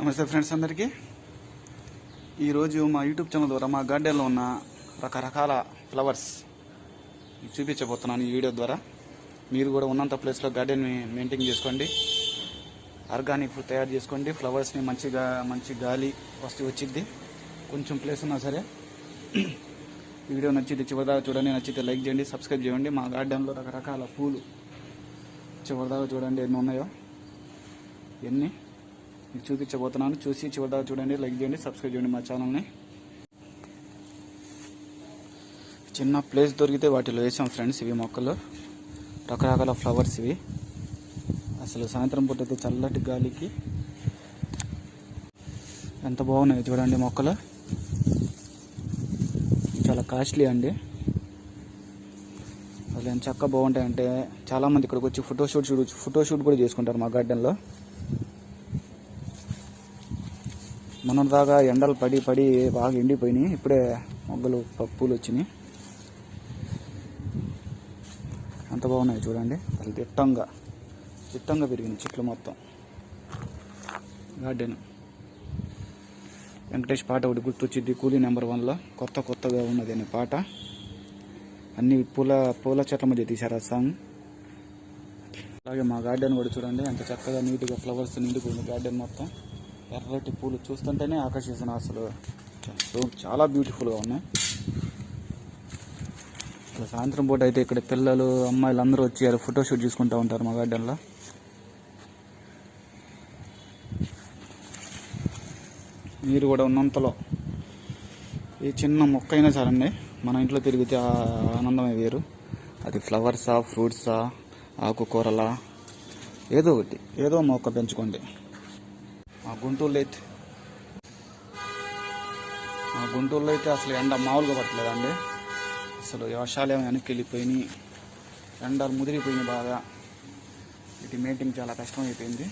నమస్తే ఫ్రెండ్స్ అందరికీ. ఈరోజు మా యూట్యూబ్ ఛానల్ ద్వారా మా గార్డెన్లో ఉన్న రకరకాల ఫ్లవర్స్ చూపించబోతున్నాను ఈ వీడియో ద్వారా. మీరు కూడా ఉన్నంత ప్లేస్లో గార్డెన్ని మెయింటైన్ చేసుకోండి. ఆర్గానిక్ ఫుడ్ తయారు చేసుకోండి. ఫ్లవర్స్ని మంచిగా మంచి గాలి వస్తు వచ్చిద్ది. కొంచెం ప్లేస్ ఉన్నా సరే. ఈ వీడియో నచ్చితే చివరిదాకా చూడండి. నచ్చితే లైక్ చేయండి సబ్స్క్రైబ్ చేయండి. మా గార్డెన్లో రకరకాల పూలు చివరిదాకా చూడండి ఎన్ని ఉన్నాయో. ఎన్ని? మీకు చూపించబోతున్నాను. చూసి చివరిదాకా చూడండి లైక్ చేయండి సబ్స్క్రైబ్ చేయండి మా ఛానల్ని. చిన్న ప్లేస్ దొరికితే వాటిలో వేసాం ఫ్రెండ్స్ ఇవి మొక్కలు. రకరకాల ఫ్లవర్స్ ఇవి. అసలు సాయంత్రం పూట అయితే చల్లటి గాలికి ఎంత బాగున్నాయి చూడండి మొక్కలు. చాలా కాస్ట్లీ అండి. అసలు ఎంత చక్కగా బాగుంటాయంటే చాలామంది ఇక్కడికి వచ్చి photo shoot photoshoot photo shoot కూడా చేసుకుంటారు మా గార్డెన్లో. మొన్నటిదాకా ఎండలు పడి పడి బాగా ఎండిపోయినాయి. ఇప్పుడే మొగ్గలు పప్పులు వచ్చినాయి. ఎంత బాగున్నాయి చూడండి. అసలు దిట్టంగా దిట్టంగా పెరిగినాయి చెట్లు మొత్తం. గార్డెన్. వెంకటేష్ పాట ఒకటి గుర్తొచ్చింది కూలీ నెంబర్ వన్లో. కొత్త కొత్తగా ఉన్నది అనే పాట. అన్ని పూల పూల చెట్ల మధ్య తీశారు ఆ సాంగ్. అలాగే మా గార్డెన్ కూడా చూడండి. ఎంత చక్కగా నీట్గా ఫ్లవర్స్ నిండుకుంది గార్డెన్ మొత్తం. ఎర్రటి పూలు చూస్తుంటేనే ఆకర్షిస్తున్న అసలు. చాలా బ్యూటిఫుల్గా ఉన్నాయి. అసలు సాయంత్రం పూట అయితే ఇక్కడ పిల్లలు అమ్మాయిలు అందరూ వచ్చి ఫోటో షూట్ చేసుకుంటూ ఉంటారు మా గార్డెన్లో మీరు కూడా ఉన్నంతలో ఈ చిన్న మొక్క అయినా సరండి మన ఇంట్లో తిరిగితే ఆనందమే వేరు. అది ఫ్లవర్సా ఫ్రూట్సా ఆకుకూరలా ఏదో ఒకటి ఏదో మొక్క పెంచుకోండి. గుంటూరులో అయితే మా గుంటూరులో అయితే అసలు ఎండ మామూలుగా పట్టలేదండి. అసలు వర్షాలు ఏమో వెనక్కి వెళ్ళిపోయినాయి. ఎండలు ముదిరిపోయినాయి బాగా. ఇటు మెయింటైన్ చాలా కష్టం అయిపోయింది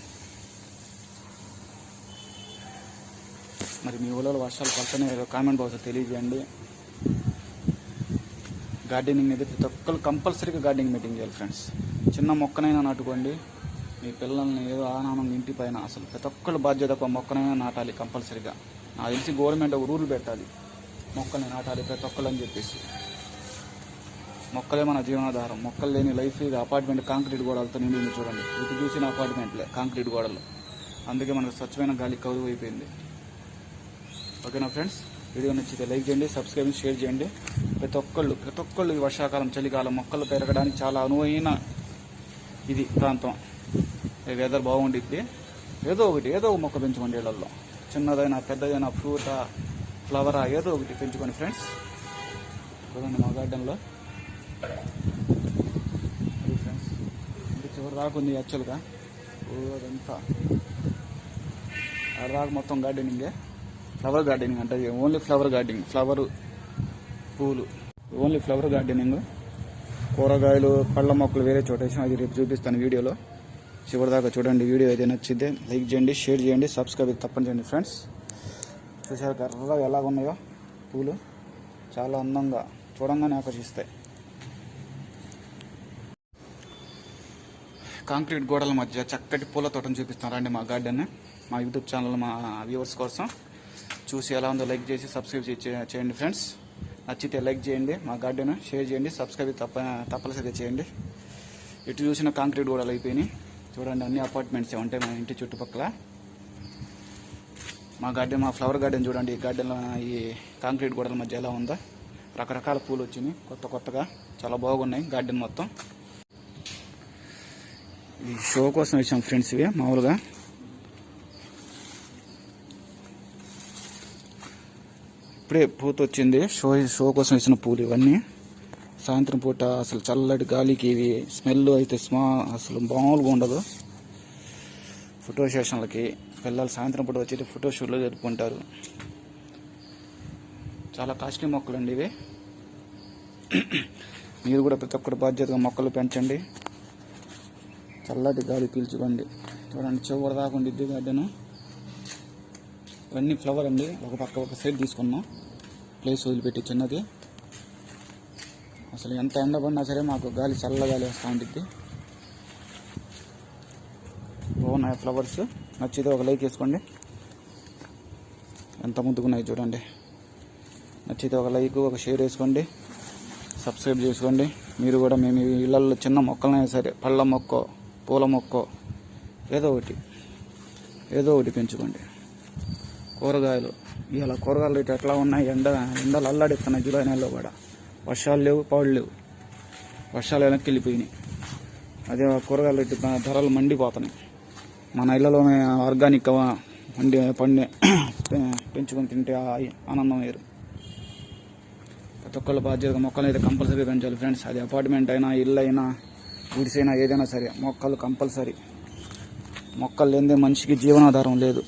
మరి మీ ఊళ్ళో వర్షాలు పడుతున్నాయి? ఏదో కామెంట్ బాక్స్ తెలియజేయండి. గార్డెనింగ్ అయితే ప్రతి ఒక్కరు కంపల్సరీగా గార్డెనింగ్ మీటింగ్ చేయాలి ఫ్రెండ్స్. చిన్న మొక్కనైనా నాటుకోండి. మీ పిల్లల్ని ఏదో ఆనానం ఇంటి పైన అసలు ప్రతి ఒక్కరు బాధ్యత ఒక మొక్కనైనా నాటాలి కంపల్సరీగా. నాకు తెలిసి గవర్నమెంట్ ఒక రూల్ పెట్టాలి. మొక్కల్ని నాటాలి ప్రతి ఒక్కరు అని చెప్పేసి. మొక్కలే మన జీవనాధారం. మొక్కలు లేని లైఫ్ ఇది అపార్ట్మెంట్ కాంక్రీట్ గోడలతో నిండింది చూడండి. ఇది చూసిన అపార్ట్మెంట్లే కాంక్రీట్ గోడలు. అందుకే మనకు స్వచ్ఛమైన గాలి కరువు అయిపోయింది. ఓకేనా ఫ్రెండ్స్? వీడియో నచ్చితే లైక్ చేయండి సబ్స్క్రైబ్ షేర్ చేయండి. ప్రతి ఒక్కళ్ళు ప్రతి ఒక్కళ్ళు ఈ వర్షాకాలం చలికాలం మొక్కలు పెరగడానికి చాలా అనువైన ఇది ప్రాంతం. వెదర్ బాగుండిద్ది ఏదో ఒకటి ఏదో ఒక మొక్క పెంచుకోండి ఇళ్ళలో చిన్నదైనా పెద్దదైనా ఫ్రూటా ఫ్లవరా ఏదో ఒకటి పెంచుకోండి ఫ్రెండ్స్. చూడండి మా గార్డెన్లో. అది ఫ్రెండ్స్ ఇది చివరి రాకుంది ఉంది యాక్చువల్గా. అదంతా. ఆ రాక మొత్తం గార్డెనింగే. ఫ్లవర్ గార్డెనింగ్ అంటే ఓన్లీ ఫ్లవర్ గార్డెనింగ్ ఫ్లవర్ పూలు. Only flower gardening. కూరగాయలు పళ్ళ మొక్కలు వేరే చోట వేసాం అది రేపు చూపిస్తాను వీడియోలో. చివరిదాకా చూడండి వీడియో అయితే నచ్చితే లైక్ చేయండి షేర్ చేయండి సబ్స్క్రైబ్ తప్పని చేయండి ఫ్రెండ్స్. చూసారు కర్రగా ఎలా ఉన్నాయో పూలు. చాలా అందంగా చూడంగానే ఆకర్షిస్తాయి. కాంక్రీట్ గోడల మధ్య చక్కటి పూల తోటను చూపిస్తారండి మా గార్డెన్. మా యూట్యూబ్ ఛానల్ మా వ్యూవర్స్ కోసం. చూసి ఎలా ఉందో లైక్ చేసి సబ్స్క్రైబ్ చే- చేయండి ఫ్రెండ్స్. నచ్చితే లైక్ చేయండి మా గార్డెన్ షేర్ చేయండి సబ్స్క్రైబ్ తప్ప తప్పనిసరిగా చేయండి. ఎటు చూసిన కాంక్రీట్ గోడలు అయిపోయినాయి. చూడండి అన్ని అపార్ట్మెంట్సే ఉంటాయి మా ఇంటి చుట్టుపక్కల. మా గార్డెన్ మా ఫ్లవర్ గార్డెన్ చూడండి ఈ గార్డెన్లో ఈ కాంక్రీట్ గోడల మధ్య ఎలా ఉందో. రకరకాల పూలు వచ్చినాయి కొత్త కొత్తగా. చాలా బాగున్నాయి గార్డెన్ మొత్తం. ఈ షో కోసం వచ్చాం ఫ్రెండ్స్ ఇవి మామూలుగా. ఇప్పుడే పూత వచ్చింది షో షో కోసం వేసిన పూలు ఇవన్నీ. సాయంత్రం పూట అసలు చల్లటి గాలికి ఇవి స్మెల్ అయితే స్మా అసలు మామూలుగా ఉండదు. ఫోటో సెషన్లకి పిల్లలు సాయంత్రం పూట వచ్చి ఫోటో షూట్లో జరుపుకుంటారు. చాలా కాస్ట్లీ మొక్కలు అండి ఇవి. మీరు కూడా ప్రతి ఒక్కరు బాధ్యతగా మొక్కలు పెంచండి. చల్లటి గాలి పీల్చుకోండి. చూడండి చివరి దాకా ఉండిద్ది గార్డెను. ఇవన్నీ ఫ్లవర్ అండి. ఒక పక్క ఒక సైడ్ తీసుకున్నాం. ప్లేస్ వదిలిపెట్టి చిన్నది. అసలు ఎంత ఎండ పడినా సరే మాకు గాలి చల్ల గాలి వస్తూ ఉంటుంది బాగున్నాయి ఫ్లవర్స్? నచ్చితే ఒక లైక్ వేసుకోండి. ఎంత ముద్దుకున్నాయి చూడండి. నచ్చితే ఒక లైక్ ఒక షేర్ వేసుకోండి. సబ్స్క్రైబ్ చేసుకోండి. మీరు కూడా మేము ఇళ్ళల్లో చిన్న మొక్కలైనా సరే పళ్ళ మొక్క పూల మొక్క ఏదో ఒకటి ఏదో ఒకటి పెంచుకోండి. కూరగాయలు ఇవాళ కూరగాయలు రేటు ఎట్లా ఉన్నాయి? ఎండ ఎండలు అల్లాడిస్తున్నాయి జూలై నెలలో కూడా. వర్షాలు లేవు పాడు లేవు. వర్షాలు వెనక్కి వెళ్ళిపోయినాయి. అదే కూరగాయలు ధరలు మండిపోతున్నాయి. మన ఇళ్ళలోనే ఆర్గానిక్ పండి పండి పెంచుకొని తింటే ఆనందం వేరు. ప్రతి ఒక్కళ్ళు బాధ్యతగా మొక్కలు అయితే కంపల్సరీ పెంచాలి ఫ్రెండ్స్ అది అపార్ట్మెంట్ అయినా ఇల్లు అయినా గుడిసైనా ఏదైనా సరే మొక్కలు కంపల్సరీ మొక్కలు లేనిదే మనిషికి జీవనాధారం లేదు.